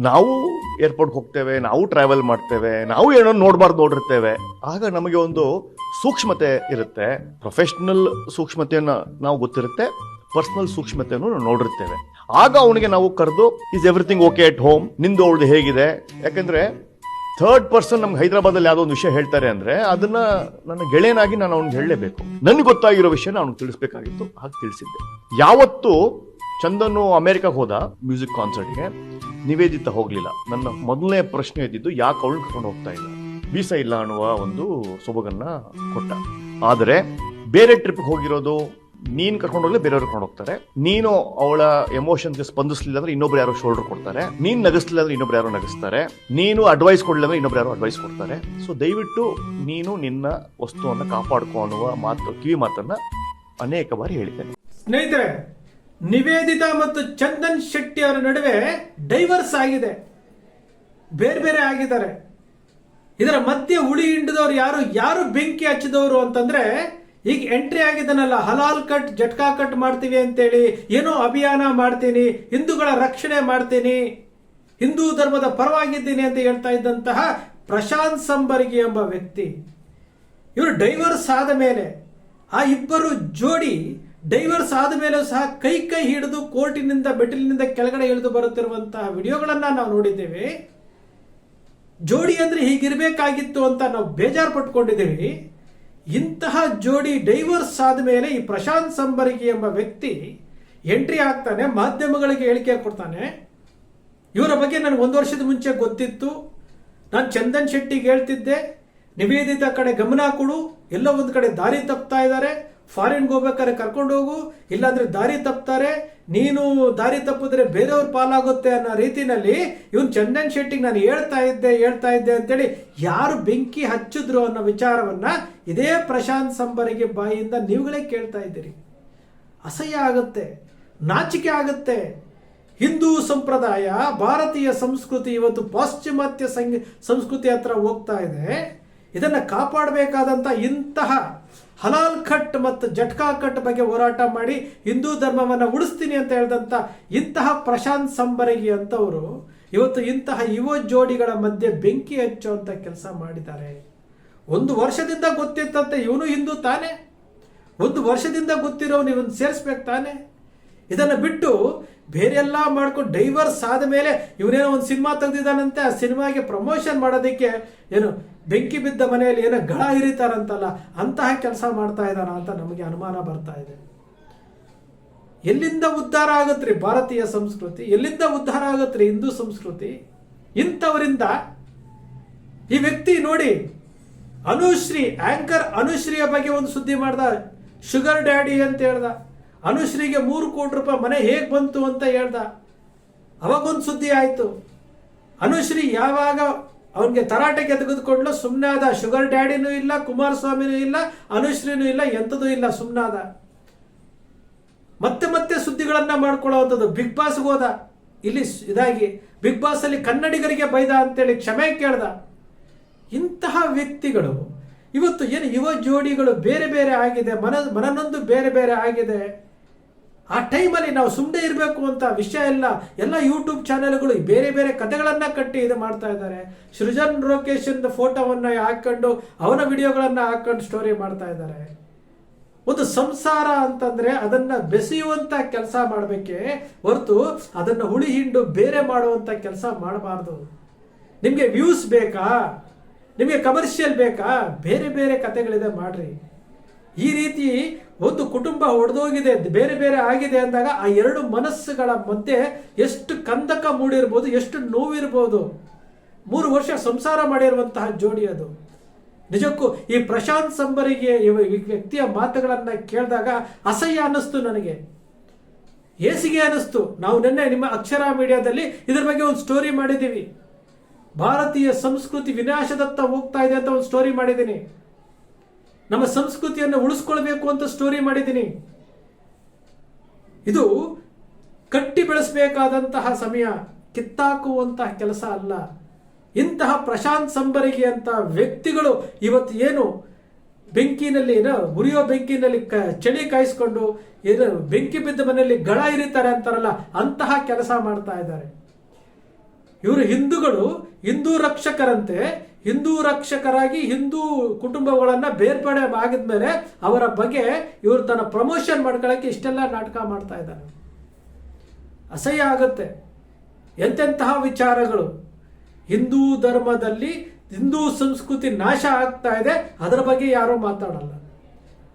ನಾವು ಏರ್ಪೋರ್ಟ್ಗೆ ಹೋಗ್ತೇವೆ, ನಾವು ಟ್ರಾವೆಲ್ ಮಾಡ್ತೇವೆ, ನಾವು ಏನೋ ನೋಡಬಾರ್ದು ನೋಡಿರ್ತೇವೆ. ಆಗ ನಮಗೆ ಒಂದು ಸೂಕ್ಷ್ಮತೆ ಇರುತ್ತೆ. ಪ್ರೊಫೆಷನಲ್ ಸೂಕ್ಷ್ಮತೆಯನ್ನು ನಾವು ಗೊತ್ತಿರುತ್ತೆ. ಪರ್ಸನಲ್ ಸೂಕ್ಷ್ಮತೆಯನ್ನು ನಾವು ನೋಡಿರ್ತೇವೆ. ಆಗ ಅವನಿಗೆ ನಾವು ಕರೆದು is everything okay at home ನಿಂದು ಅವಳದು ಹೇಗಿದೆ? ಯಾಕಂದ್ರೆ ಥರ್ಡ್ ಪರ್ಸನ್ ನಮ್ಗೆ ಹೈದರಾಬಾದಲ್ಲಿ ಯಾವುದೋ ಒಂದು ವಿಷಯ ಹೇಳ್ತಾರೆ ಅಂದ್ರೆ, ಅದನ್ನ ನನ್ನ ಗೆಳೆಯನಾಗಿ ನಾನು ಅವ್ನಿಗೆ ಹೇಳಲೇಬೇಕು. ನನಗೆ ಗೊತ್ತಾಗಿರೋ ವಿಷಯ ಅವ್ನಿಗೆ ತಿಳಿಸ್ಬೇಕಾಗಿತ್ತು. ಹಾಗೆ ತಿಳಿಸಿದ್ದೆ. ಯಾವತ್ತು ಚಂದನು ಅಮೆರಿಕಾಗೆ ಹೋದ ಮ್ಯೂಸಿಕ್ ಕಾನ್ಸರ್ಟ್ಗೆ ನಿವೇದಿತ ಹೋಗ್ಲಿಲ್ಲ. ನನ್ನ ಮೊದಲನೇ ಪ್ರಶ್ನೆ ಇದ್ದಿದ್ದು ಯಾಕೆ ಅವಳು ಕರ್ಕೊಂಡು ಹೋಗ್ತಾ ಇಲ್ಲ? ವೀಸಾ ಇಲ್ಲ ಅನ್ನುವ ಒಂದು ಸೊಬಗನ್ನ ಕೊಟ್ಟ. ಆದರೆ ಬೇರೆ ಟ್ರಿಪ್ ಹೋಗಿರೋದು ನೀನ್ ಕರ್ಕೊಂಡು ಹೋಗ್ಲಿ, ಬೇರೆಯವ್ರು ಕರ್ಕೊಂಡು ಹೋಗ್ತಾರೆ. ನೀನು ಅವಳ ಎಮೋಷನ್ಗೆ ಸ್ಪಂದಿಸಲಿಲ್ಲ ಅಂದ್ರೆ ಇನ್ನೊಬ್ರು ಯಾರೋ ಶೋಲ್ಡರ್ ಕೊಡ್ತಾರೆ. ನೀನ್ ನಗಿಸ್ಲಿಲ್ಲ ಅಂದ್ರೆ ಇನ್ನೊಬ್ರು ಯಾರೋ ನಗಿಸ್ತಾರೆ. ನೀನು ಅಡ್ವೈಸ್ ಕೊಡ್ಲಿಲ್ಲ ಅಂದ್ರೆ ಇನ್ನೊಬ್ರು ಯಾರೋ ಅಡ್ವೈಸ್ ಕೊಡ್ತಾರೆ. ಸೊ ದಯವಿಟ್ಟು ನೀನು ನಿನ್ನ ವಸ್ತುವನ್ನ ಕಾಪಾಡ್ಕೊ ಅನ್ನುವ ಮಾತು, ಕಿವಿ ಮಾತನ್ನ ಅನೇಕ ಬಾರಿ ಹೇಳಿದ್ದೇನೆ. ಸ್ನೇಹಿತರೆ ನಿವೇದಿತಾ ಮತ್ತು ಚಂದನ್ ಶೆಟ್ಟಿ ಅವರ ನಡುವೆ ಡೈವರ್ಸ್ ಆಗಿದೆ. ಬೇರೆ ಬೇರೆ ಆಗಿದ್ದಾರೆ. ಇದರ ಮಧ್ಯೆ ಉಳಿ ಹಿಂಡಿದವರು ಯಾರು ಯಾರು ಬೆಂಕಿ ಹಚ್ಚಿದವರು ಅಂತಂದ್ರೆ, ಈಗ ಎಂಟ್ರಿ ಆಗಿದ್ದಾನಲ್ಲ, ಹಲಾಲ್ ಕಟ್, ಜಟ್ಕಾ ಕಟ್ ಮಾಡ್ತೀವಿ ಅಂತೇಳಿ, ಏನೋ ಅಭಿಯಾನ ಮಾಡ್ತೀನಿ, ಹಿಂದೂಗಳ ರಕ್ಷಣೆ ಮಾಡ್ತೀನಿ, ಹಿಂದೂ ಧರ್ಮದ ಪರವಾಗಿದ್ದೀನಿ ಅಂತ ಹೇಳ್ತಾ ಇದ್ದಂತಹ ಪ್ರಶಾಂತ್ ಸಂಬರ್ಗಿ ಎಂಬ ವ್ಯಕ್ತಿ. ಇವರು ಡೈವರ್ಸ್ ಆದ ಮೇಲೆ ಆ ಇಬ್ಬರು ಜೋಡಿ ಡೈವರ್ಸ್ ಆದ ಮೇಲೂ ಸಹ ಕೈ ಕೈ ಹಿಡಿದು ಕೋರ್ಟಿನಿಂದ ಬೆಟಲಿನಿಂದ ಕೆಳಗಡೆ ಇಳಿದು ಬರುತ್ತಿರುವಂತಹ ವಿಡಿಯೋಗಳನ್ನ ನಾವು ನೋಡಿದ್ದೇವೆ. ಜೋಡಿ ಅಂದ್ರೆ ಹೀಗಿರಬೇಕಾಗಿತ್ತು ಅಂತ ನಾವು ಬೇಜಾರು ಪಟ್ಕೊಂಡಿದ್ದೇವೆ ಇಂತಹ ಜೋಡಿ ಡೈವರ್ಸ್ ಆದ ಮೇಲೆ ಈ ಪ್ರಶಾಂತ್ ಸಂಬರಗಿ ಎಂಬ ವ್ಯಕ್ತಿ ಎಂಟ್ರಿ ಆಗ್ತಾನೆ, ಮಾಧ್ಯಮಗಳಿಗೆ ಹೇಳಿಕೆ ಕೊಡ್ತಾನೆ. ಇವರ ಬಗ್ಗೆ ನನಗೆ ಒಂದು ವರ್ಷದ ಮುಂಚೆ ಗೊತ್ತಿತ್ತು. ನಾನು ಚಂದನ್ ಶೆಟ್ಟಿಗೆ ಹೇಳ್ತಿದ್ದೆ, ನಿವೇದಿತ ಕಡೆ ಗಮನ ಕೊಡು, ಎಲ್ಲೋ ಒಂದು ಕಡೆ ದಾರಿ ತಪ್ತಾ ಇದ್ದಾರೆ. ಫಾರಿನ್ಗೆ ಹೋಗ್ಬೇಕಾದ್ರೆ ಕರ್ಕೊಂಡು ಹೋಗು, ಇಲ್ಲಾಂದ್ರೆ ದಾರಿ ತಪ್ತಾರೆ. ನೀನು ದಾರಿ ತಪ್ಪಿದ್ರೆ ಬೇರೆಯವ್ರ ಪಾಲಾಗುತ್ತೆ ಅನ್ನೋ ರೀತಿನಲ್ಲಿ ಇವನ್ ಚಂದನ್ ಶೆಟ್ಟಿಗೆ ನಾನು ಹೇಳ್ತಾ ಇದ್ದೆ ಹೇಳ್ತಾ ಇದ್ದೆ ಅಂತೇಳಿ ಯಾರು ಬೆಂಕಿ ಹಚ್ಚಿದ್ರು ಅನ್ನೋ ವಿಚಾರವನ್ನ ಇದೇ ಪ್ರಶಾಂತ್ ಸಂಬರಿಗೆ ಬಾಯಿಯಿಂದ ನೀವುಗಳೇ ಕೇಳ್ತಾ ಇದ್ದೀರಿ. ಅಸಹ್ಯ ಆಗುತ್ತೆ, ನಾಚಿಕೆ ಆಗುತ್ತೆ. ಹಿಂದೂ ಸಂಪ್ರದಾಯ, ಭಾರತೀಯ ಸಂಸ್ಕೃತಿ ಇವತ್ತು ಪಾಶ್ಚಿಮಾತ್ಯ ಸಂಸ್ಕೃತಿ ಹತ್ರ ಹೋಗ್ತಾ ಇದೆ. ಇದನ್ನ ಕಾಪಾಡಬೇಕಾದಂತ ಇಂತಹ ಹಲಾಲ್ ಕಟ್ ಮತ್ತು ಜಟ್ಕಾ ಕಟ್ ಬಗ್ಗೆ ಹೋರಾಟ ಮಾಡಿ ಹಿಂದೂ ಧರ್ಮವನ್ನು ಉಳಿಸ್ತೀನಿ ಅಂತ ಹೇಳಿದಂತ ಇಂತಹ ಪ್ರಶಾಂತ್ ಸಂಬರಗಿ ಅಂತವರು ಇವತ್ತು ಇಂತಹ ಯುವ ಜೋಡಿಗಳ ಮಧ್ಯೆ ಬೆಂಕಿ ಹಚ್ಚುವಂಥ ಕೆಲಸ ಮಾಡಿದ್ದಾರೆ. ಒಂದು ವರ್ಷದಿಂದ ಗೊತ್ತಿತ್ತಂತೆ ಇವನು ಹಿಂದೂ ತಾನೇ. ಒಂದು ವರ್ಷದಿಂದ ಗೊತ್ತಿರೋನು ಇವನ್ ಸೇರಿಸ್ಬೇಕು ತಾನೆ. ಇದನ್ನ ಬಿಟ್ಟು ಬೇರೆಲ್ಲ ಮಾಡ್ಕೊಂಡು ಡೈವರ್ಸ್ ಆದ ಮೇಲೆ ಇವನೇನೋ ಒಂದು ಸಿನಿಮಾ ತೆಗೆದಿದ್ದಾನಂತೆ, ಆ ಸಿನಿಮಾಗೆ ಪ್ರಮೋಷನ್ ಮಾಡೋದಕ್ಕೆ ಏನು ಬೆಂಕಿ ಬಿದ್ದ ಮನೆಯಲ್ಲಿ ಏನೋ ಗಳ ಹಿರಿತಾರಂತಲ್ಲ ಅಂತಹ ಕೆಲಸ ಮಾಡ್ತಾ ಇದ್ದಾನ ಅಂತ ನಮಗೆ ಅನುಮಾನ ಬರ್ತಾ ಇದೆ. ಎಲ್ಲಿಂದ ಉದ್ಧಾರ ಆಗತ್ರಿ ಭಾರತೀಯ ಸಂಸ್ಕೃತಿ? ಎಲ್ಲಿಂದ ಉದ್ಧಾರ ಆಗತ್ರಿ ಹಿಂದೂ ಸಂಸ್ಕೃತಿ? ಇಂಥವರಿಂದ ಈ ವ್ಯಕ್ತಿ ನೋಡಿ, ಅನುಶ್ರೀ ಆಂಕರ್ ಅನುಶ್ರೀಯ ಬಗ್ಗೆ ಒಂದು ಸುದ್ದಿ ಮಾಡ್ದ ಶುಗರ್ ಡ್ಯಾಡಿ ಅಂತ ಹೇಳ್ದ. ಅನುಶ್ರೀಗೆ ಮೂರು ಕೋಟಿ ರೂಪಾಯಿ ಮನೆ ಹೇಗೆ ಬಂತು ಅಂತ ಹೇಳ್ದ. ಅವಾಗೊಂದು ಸುದ್ದಿ ಆಯಿತು. ಅನುಶ್ರೀ ಯಾವಾಗ ಅವನಿಗೆ ತರಾಟೆಗೆ ತೆಗೆದುಕೊಂಡ್ಲು ಸುಮ್ಮನಾದ ಶುಗರ್ ಡ್ಯಾಡಿನೂ ಇಲ್ಲ, ಕುಮಾರಸ್ವಾಮಿನೂ ಇಲ್ಲ, ಅನುಶ್ರೀನೂ ಇಲ್ಲ ಎಂಥದೂ ಇಲ್ಲ ಸುಮ್ಮನಾದ ಮತ್ತೆ ಮತ್ತೆ ಸುದ್ದಿಗಳನ್ನು ಮಾಡ್ಕೊಳ್ಳೋವಂಥದ್ದು. ಬಿಗ್ ಬಾಸ್ಗೆ ಹೋದ. ಇಲ್ಲಿ ಇದಾಗಿ, ಬಿಗ್ ಬಾಸ್ ಅಲ್ಲಿ ಕನ್ನಡಿಗರಿಗೆ ಬೈದ ಅಂತೇಳಿ ಕ್ಷಮೆ ಕೇಳ್ದ. ಇಂತಹ ವ್ಯಕ್ತಿಗಳು, ಇವತ್ತು ಏನು ಯುವ ಜೋಡಿಗಳು ಬೇರೆ ಬೇರೆ ಆಗಿದೆ, ಮನ ಮನನೊಂದು ಬೇರೆ ಬೇರೆ ಆಗಿದೆ. ಆ ಟೈಮಲ್ಲಿ ನಾವು ಸುಮ್ಮನೆ ಇರಬೇಕು ಅಂತ ವಿಷಯ ಎಲ್ಲ ಎಲ್ಲ ಯೂಟ್ಯೂಬ್ ಚಾನೆಲ್ಗಳು ಬೇರೆ ಬೇರೆ ಕಥೆಗಳನ್ನು ಕಟ್ಟಿ ಇದು ಮಾಡ್ತಾ ಇದ್ದಾರೆ. ಸೃಜನ್ ಲೊಕೇಶನ್ ಫೋಟೋವನ್ನು ಹಾಕ್ಕೊಂಡು ಅವನ ವಿಡಿಯೋಗಳನ್ನು ಹಾಕ್ಕೊಂಡು ಸ್ಟೋರಿ ಮಾಡ್ತಾ ಇದ್ದಾರೆ. ಒಂದು ಸಂಸಾರ ಅಂತಂದ್ರೆ ಅದನ್ನ ಬೆಸೆಯುವಂಥ ಕೆಲಸ ಮಾಡಬೇಕೆ ಹೊರತು ಅದನ್ನ ಹುಳಿ ಹಿಂಡು ಬೇರೆ ಮಾಡುವಂಥ ಕೆಲಸ ಮಾಡಬಾರ್ದು. ನಿಮಗೆ ವ್ಯೂಸ್ ಬೇಕಾ? ನಿಮಗೆ ಕಮರ್ಷಿಯಲ್ ಬೇಕಾ? ಬೇರೆ ಬೇರೆ ಕಥೆಗಳಿದೆ ಮಾಡ್ರಿ. ಈ ರೀತಿ ಒಂದು ಕುಟುಂಬ ಒಡೆದೋಗಿದೆ, ಬೇರೆ ಬೇರೆ ಆಗಿದೆ ಅಂದಾಗ ಆ ಎರಡು ಮನಸ್ಸುಗಳ ಮಧ್ಯೆ ಎಷ್ಟು ಕಂದಕ ಮೂಡಿರ್ಬೋದು, ಎಷ್ಟು ನೋವಿರ್ಬೋದು. ಮೂರು ವರ್ಷ ಸಂಸಾರ ಮಾಡಿರುವಂತಹ ಜೋಡಿ ಅದು. ನಿಜಕ್ಕೂ ಈ ಪ್ರಶಾಂತ್ ಸಂಬರಿಗೆ ವ್ಯಕ್ತಿಯ ಮಾತುಗಳನ್ನು ಕೇಳಿದಾಗ ಅಸಹ್ಯ ಅನ್ನಿಸ್ತು ನನಗೆ. ಏಸಿಗೆ ಅನ್ನಿಸ್ತು. ನಾವು ನಿನ್ನೆ ನಿಮ್ಮ ಅಕ್ಷರ ಮೀಡಿಯಾದಲ್ಲಿ ಇದ್ರ ಬಗ್ಗೆ ಒಂದು ಸ್ಟೋರಿ ಮಾಡಿದ್ದೀವಿ. ಭಾರತೀಯ ಸಂಸ್ಕೃತಿ ವಿನಾಶದತ್ತ ಹೋಗ್ತಾ ಇದೆ ಅಂತ ಒಂದು ಸ್ಟೋರಿ ಮಾಡಿದ್ದೀನಿ. ನಮ್ಮ ಸಂಸ್ಕೃತಿಯನ್ನು ಉಳಿಸ್ಕೊಳ್ಬೇಕು ಅಂತ ಸ್ಟೋರಿ ಮಾಡಿದ್ದೀನಿ. ಇದು ಕಟ್ಟಿ ಬೆಳೆಸಬೇಕಾದಂತಹ ಸಮಯ, ಕಿತ್ತಾಕುವಂತಹ ಕೆಲಸ ಅಲ್ಲ. ಇಂತಹ ಪ್ರಶಾಂತ್ ಸಂಬರಿಗೆ ಅಂತ ವ್ಯಕ್ತಿಗಳು ಇವತ್ತು ಏನು ಬೆಂಕಿನಲ್ಲಿ ಏನೋ ಉರಿಯೋ ಬೆಂಕಿನಲ್ಲಿ ಕ ಚಳಿ ಕಾಯಿಸ್ಕೊಂಡು ಏನು ಬೆಂಕಿ ಬಿದ್ದ ಮನೆಯಲ್ಲಿ ಗಳ ಇರಿತಾರೆ ಅಂತಾರಲ್ಲ, ಅಂತಹ ಕೆಲಸ ಮಾಡ್ತಾ ಇದ್ದಾರೆ. ಇವರು ಹಿಂದೂಗಳು ಹಿಂದೂ ರಕ್ಷಕರಂತೆ ಹಿಂದೂ ರಕ್ಷಕರಾಗಿ ಹಿಂದೂ ಕುಟುಂಬಗಳನ್ನ ಬೇರ್ಪಡೆ ಆಗಿದ್ಮೇಲೆ ಅವರ ಬಗ್ಗೆ ಇವರು ತನ್ನ ಪ್ರಮೋಷನ್ ಮಾಡ್ಕೊಳ್ಳೋಕೆ ಇಷ್ಟೆಲ್ಲ ನಾಟಕ ಮಾಡ್ತಾ ಇದ್ದಾರೆ. ಅಸಹ್ಯ ಆಗುತ್ತೆ. ಎಂತೆಂತಹ ವಿಚಾರಗಳು. ಹಿಂದೂ ಧರ್ಮದಲ್ಲಿ ಹಿಂದೂ ಸಂಸ್ಕೃತಿ ನಾಶ ಆಗ್ತಾ ಇದೆ. ಅದರ ಬಗ್ಗೆ ಯಾರೂ ಮಾತಾಡಲ್ಲ.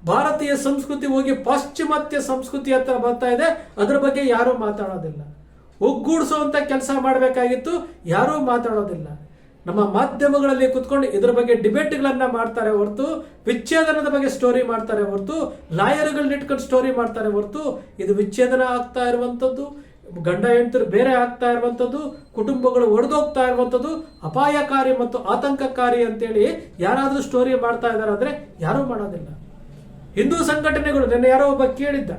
ಭಾರತೀಯ ಸಂಸ್ಕೃತಿ ಹೋಗಿ ಪಾಶ್ಚಿಮಾತ್ಯ ಸಂಸ್ಕೃತಿ ಹತ್ರ ಬರ್ತಾ ಇದೆ. ಅದರ ಬಗ್ಗೆ ಯಾರೂ ಮಾತಾಡೋದಿಲ್ಲ. ಒಗ್ಗೂಡಿಸುವಂಥ ಕೆಲಸ ಮಾಡಬೇಕಾಗಿತ್ತು. ಯಾರೂ ಮಾತಾಡೋದಿಲ್ಲ. ನಮ್ಮ ಮಾಧ್ಯಮಗಳಲ್ಲಿ ಕುತ್ಕೊಂಡು ಇದರ ಬಗ್ಗೆ ಡಿಬೇಟ್ಗಳನ್ನು ಮಾಡ್ತಾರೆ ಹೊರತು, ವಿಚ್ಛೇದನದ ಬಗ್ಗೆ ಸ್ಟೋರಿ ಮಾಡ್ತಾರೆ ಹೊರತು, ಲಾಯರ್ಗಳನ್ನ ಇಟ್ಕೊಂಡು ಸ್ಟೋರಿ ಮಾಡ್ತಾರೆ ಹೊರತು, ಇದು ವಿಚ್ಛೇದನ ಆಗ್ತಾ ಇರುವಂಥದ್ದು, ಗಂಡ ಹೆಂಡತಿರು ಬೇರೆ ಆಗ್ತಾ ಇರುವಂಥದ್ದು, ಕುಟುಂಬಗಳು ಒಡೆದೋಗ್ತಾ ಇರುವಂಥದ್ದು, ಅಪಾಯಕಾರಿ ಮತ್ತು ಆತಂಕಕಾರಿ ಅಂತೇಳಿ ಯಾರಾದರೂ ಸ್ಟೋರಿ ಮಾಡ್ತಾ ಇದಾರೆ ಅಂದ್ರೆ ಯಾರೂ ಮಾಡೋದಿಲ್ಲ. ಹಿಂದೂ ಸಂಘಟನೆಗಳು, ನಿನ್ನೆ ಯಾರೋ ಒಬ್ಬ ಕೇಳಿದ್ದ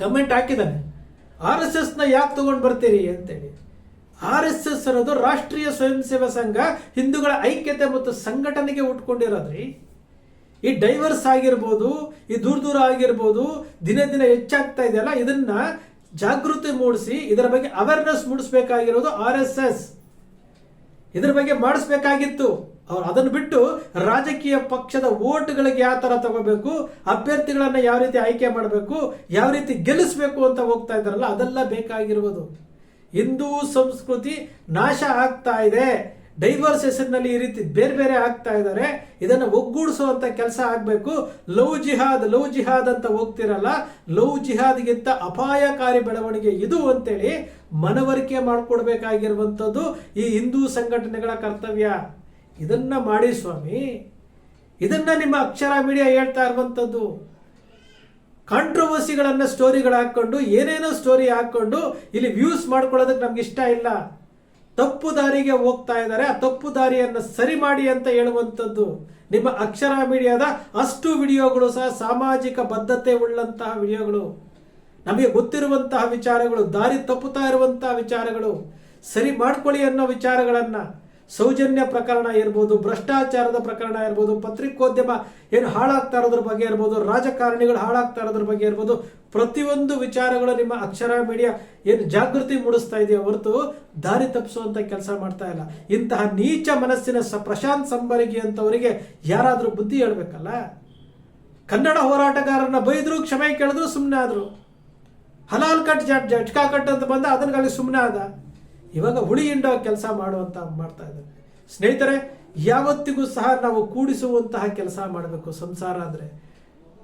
ಕಮೆಂಟ್ ಹಾಕಿದ್ದಾನೆ, ಆರ್ ಎಸ್ ಎಸ್ನ ಯಾಕೆ ತಗೊಂಡು ಬರ್ತೀರಿ? ಅಂತೇಳಿ. ಆರ್ ಎಸ್ ಎಸ್ ಅನ್ನೋದು ರಾಷ್ಟ್ರೀಯ ಸ್ವಯಂ ಸೇವಾ ಸಂಘ ಹಿಂದೂಗಳ ಐಕ್ಯತೆ ಮತ್ತು ಸಂಘಟನೆಗೆ ಉಟ್ಕೊಂಡಿರೋದ್ರಿ. ಈ ಡೈವರ್ಸ್ ಆಗಿರ್ಬೋದು, ಈ ದೂರ ದೂರ ಆಗಿರ್ಬೋದು, ದಿನ ದಿನ ಹೆಚ್ಚಾಗ್ತಾ ಇದೆಯಲ್ಲ, ಇದನ್ನ ಜಾಗೃತಿ ಮೂಡಿಸಿ ಇದರ ಬಗ್ಗೆ ಅವೇರ್ನೆಸ್ ಮೂಡಿಸಬೇಕಾಗಿರೋದು ಆರ್ ಎಸ್ ಎಸ್. ಇದರ ಬಗ್ಗೆ ಮಾಡಿಸ್ಬೇಕಾಗಿತ್ತು. ಅವ್ರು ಅದನ್ನು ಬಿಟ್ಟು ರಾಜಕೀಯ ಪಕ್ಷದ ಓಟ್ಗಳಿಗೆ ಯಾವ ಥರ ತಗೋಬೇಕು, ಅಭ್ಯರ್ಥಿಗಳನ್ನು ಯಾವ ರೀತಿ ಆಯ್ಕೆ ಮಾಡಬೇಕು, ಯಾವ ರೀತಿ ಗೆಲ್ಲಿಸಬೇಕು ಅಂತ ಹೋಗ್ತಾ ಇದ್ದಾರಲ್ಲ, ಅದೆಲ್ಲ ಬೇಕಾಗಿರುವುದು ಹಿಂದೂ ಸಂಸ್ಕೃತಿ ನಾಶ ಆಗ್ತಾ ಇದೆ. ಡೈವರ್ಸ್ ಹೆಸರಿನಲ್ಲಿ ಈ ರೀತಿ ಬೇರೆ ಬೇರೆ ಆಗ್ತಾ ಇದ್ದಾರೆ. ಇದನ್ನು ಒಗ್ಗೂಡಿಸುವಂತ ಕೆಲಸ ಆಗಬೇಕು. ಲವ್ ಜಿಹಾದ್ ಲವ್ ಜಿಹಾದ್ ಅಂತ ಹೋಗ್ತಿರಲ್ಲ. ಲವ್ ಜಿಹಾದ್ಗಿಂತ ಅಪಾಯಕಾರಿ ಬೆಳವಣಿಗೆ ಇದು ಅಂತೇಳಿ ಮನವರಿಕೆ ಮಾಡಿಕೊಡ್ಬೇಕಾಗಿರುವಂಥದ್ದು ಈ ಹಿಂದೂ ಸಂಘಟನೆಗಳ ಕರ್ತವ್ಯ. ಇದನ್ನ ಮಾಡಿ ಸ್ವಾಮಿ. ಇದನ್ನ ನಿಮ್ಮ ಅಕ್ಷರ ಮೀಡಿಯಾ ಹೇಳ್ತಾ ಇರುವಂಥದ್ದು. ಕಾಂಟ್ರವರ್ಸಿಗಳನ್ನ ಸ್ಟೋರಿಗಳು ಹಾಕೊಂಡು ಏನೇನೋ ಸ್ಟೋರಿ ಹಾಕೊಂಡು ಇಲ್ಲಿ ವ್ಯೂಸ್ ಮಾಡ್ಕೊಳ್ಳೋದಕ್ಕೆ ನಮ್ಗೆ ಇಷ್ಟ ಇಲ್ಲ. ತಪ್ಪು ದಾರಿಗೆ ಹೋಗ್ತಾ ಇದ್ದಾರೆ. ಆ ತಪ್ಪು ದಾರಿಯನ್ನು ಸರಿ ಮಾಡಿ ಅಂತ ಹೇಳುವಂಥದ್ದು ನಿಮ್ಮ ಅಕ್ಷರ ಮೀಡಿಯಾದ ಅಷ್ಟು ವಿಡಿಯೋಗಳು ಸಹ ಸಾಮಾಜಿಕ ಬದ್ಧತೆ ಉಳ್ಳಂತಹ ವಿಡಿಯೋಗಳು. ನಮಗೆ ಗೊತ್ತಿರುವಂತಹ ವಿಚಾರಗಳು, ದಾರಿ ತಪ್ಪುತ್ತಾ ಇರುವಂತಹ ವಿಚಾರಗಳು. ಸರಿ ಮಾಡ್ಕೊಳ್ಳಿ ಅನ್ನೋ ವಿಚಾರಗಳನ್ನ. ಸೌಜನ್ಯ ಪ್ರಕರಣ ಇರ್ಬೋದು, ಭ್ರಷ್ಟಾಚಾರದ ಪ್ರಕರಣ ಇರ್ಬೋದು, ಪತ್ರಿಕೋದ್ಯಮ ಏನು ಹಾಳಾಗ್ತಾ ಇರೋದ್ರ ಬಗ್ಗೆ ಇರ್ಬೋದು, ರಾಜಕಾರಣಿಗಳು ಹಾಳಾಗ್ತಾ ಇರೋದ್ರ ಬಗ್ಗೆ ಇರ್ಬೋದು, ಪ್ರತಿಯೊಂದು ವಿಚಾರಗಳು ನಿಮ್ಮ ಅಕ್ಷರ ಮೀಡಿಯಾ ಏನು ಜಾಗೃತಿ ಮೂಡಿಸ್ತಾ ಇದೆಯಾ ಹೊರತು ದಾರಿ ತಪ್ಪಿಸುವಂತ ಕೆಲಸ ಮಾಡ್ತಾ ಇಲ್ಲ. ಇಂತಹ ನೀಚ ಮನಸ್ಸಿನ ಸ ಪ್ರಶಾಂತ್ ಸಂಬರಿಗೆ ಅಂತವರಿಗೆ ಯಾರಾದರೂ ಬುದ್ಧಿ ಹೇಳ್ಬೇಕಲ್ಲ? ಕನ್ನಡ ಹೋರಾಟಗಾರರನ್ನ ಬೈದ್ರು, ಕ್ಷಮೆ ಕೇಳಿದ್ರು ಸುಮ್ಮನೆ ಆದರು. ಹಲಾಲ್ ಕಟ್ ಜಟ್ ಜಟ್ಕಾ ಕಟ್ ಅಂತ ಬಂದ ಅದನ್ನಲ್ಲಿ ಸುಮ್ಮನೆ ಆದ. ಇವಾಗ ಹುಳಿ ಹಿಂಡೋ ಕೆಲಸ ಮಾಡುವಂತ ಮಾಡ್ತಾ ಇದ್ದಾರೆ. ಸ್ನೇಹಿತರೆ, ಯಾವತ್ತಿಗೂ ಸಹ ನಾವು ಕೂಡಿಸುವಂತಹ ಕೆಲಸ ಮಾಡಬೇಕು ಸಂಸಾರ ಅಂದ್ರೆ.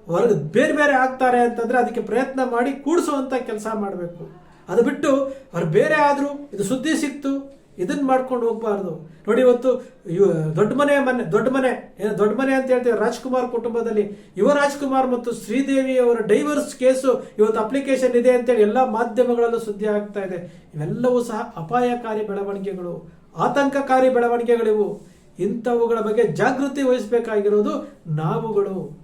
ಹೊರಗೆ ಬೇರೆ ಬೇರೆ ಆಗ್ತಾರೆ ಅಂತಂದ್ರೆ ಅದಕ್ಕೆ ಪ್ರಯತ್ನ ಮಾಡಿ ಕೂಡಿಸುವಂತ ಕೆಲಸ ಮಾಡಬೇಕು. ಅದು ಬಿಟ್ಟು ಅವ್ರು ಬೇರೆ ಆದರೂ ಇದು ಸುದ್ದಿ ಸಿಕ್ತು ಇದನ್ನ ಮಾಡ್ಕೊಂಡು ಹೋಗಬಾರ್ದು. ನೋಡಿ ಇವತ್ತು ಇವ ದೊಡ್ಡ ಮನೆ ಮನೆ, ದೊಡ್ಡ ಮನೆ ಏನು ದೊಡ್ಡ ಮನೆ ಅಂತ ಹೇಳ್ತೇವೆ ರಾಜ್ಕುಮಾರ್ ಕುಟುಂಬದಲ್ಲಿ. ಯುವ ರಾಜ್ಕುಮಾರ್ ಮತ್ತು ಶ್ರೀದೇವಿ ಅವರ ಡೈವರ್ಸ್ ಕೇಸು ಇವತ್ತು ಅಪ್ಲಿಕೇಶನ್ ಇದೆ ಅಂತೇಳಿ ಎಲ್ಲ ಮಾಧ್ಯಮಗಳಲ್ಲೂ ಸುದ್ದಿ ಆಗ್ತಾ ಇದೆ. ಇವೆಲ್ಲವೂ ಸಹ ಅಪಾಯಕಾರಿ ಬೆಳವಣಿಗೆಗಳು, ಆತಂಕಕಾರಿ ಬೆಳವಣಿಗೆಗಳಿವು. ಇಂಥವುಗಳ ಬಗ್ಗೆ ಜಾಗೃತಿ ವಹಿಸಬೇಕಾಗಿರೋದು ನಾವುಗಳು.